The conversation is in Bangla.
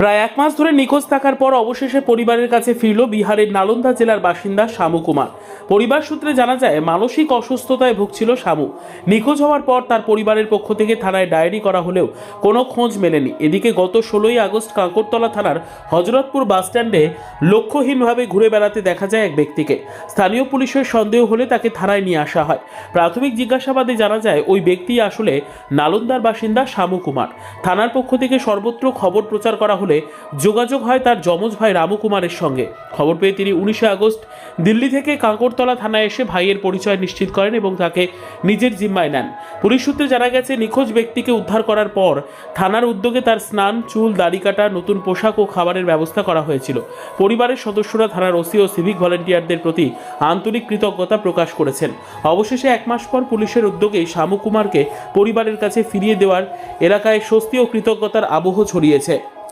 প্রায় এক মাস ধরে নিখোঁজ থাকার পর অবশেষে পরিবারের কাছে ফিরল বিহারের নালন্দা জেলার বাসিন্দা শামু কুমার। পরিবার সূত্রে জানা যায়, মানসিক অসুস্থতায় ভুগছিল শামু। নিখোঁজ হওয়ার পর তার পরিবারের পক্ষ থেকে থানায় ডায়েরি করা হলেও কোনো খোঁজ মেলেনি। এদিকে গত ষোলোই আগস্ট কাঁকরতলা থানার হজরতপুর বাসস্ট্যান্ডে লক্ষ্যহীনভাবে ঘুরে বেড়াতে দেখা যায় এক ব্যক্তিকে। স্থানীয় পুলিশের সন্দেহ হলে তাকে থানায় নিয়ে আসা হয়। প্রাথমিক জিজ্ঞাসাবাদে জানা যায়, ওই ব্যক্তি আসলে নালন্দার বাসিন্দা শামু কুমার। থানার পক্ষ থেকে সর্বত্র খবর প্রচার করা হলে যোগাযোগ হয় তার যমজ ভাই রামু কুমারের সঙ্গে। খবর পেয়ে তিনি উনিশে আগস্ট দিল্লি থেকে কাঁকরতলা থানায় এসে ভাইয়ের পরিচয় নিশ্চিত করেন এবং তাকে নিজের জিম্মায় নেন। পুলিশ সূত্রে জানা গেছে, নিখোঁজ ব্যক্তিকে উদ্ধার করার পর থানার উদ্যোগে তার স্নান, চুল, দাড়ি কাটা, নতুন পোশাক ও খাবারের ব্যবস্থা করা হয়েছিল। পরিবারের সদস্যরা থানার ওসি ও সিভিক ভলেন্টিয়ারদের প্রতি আন্তরিক কৃতজ্ঞতা প্রকাশ করেছেন। অবশেষে এক মাস পর পুলিশের উদ্যোগে শামু কুমারকে পরিবারের কাছে ফিরিয়ে দেওয়ার এলাকায় স্বস্তি ও কৃতজ্ঞতার আবহ ছড়িয়েছে।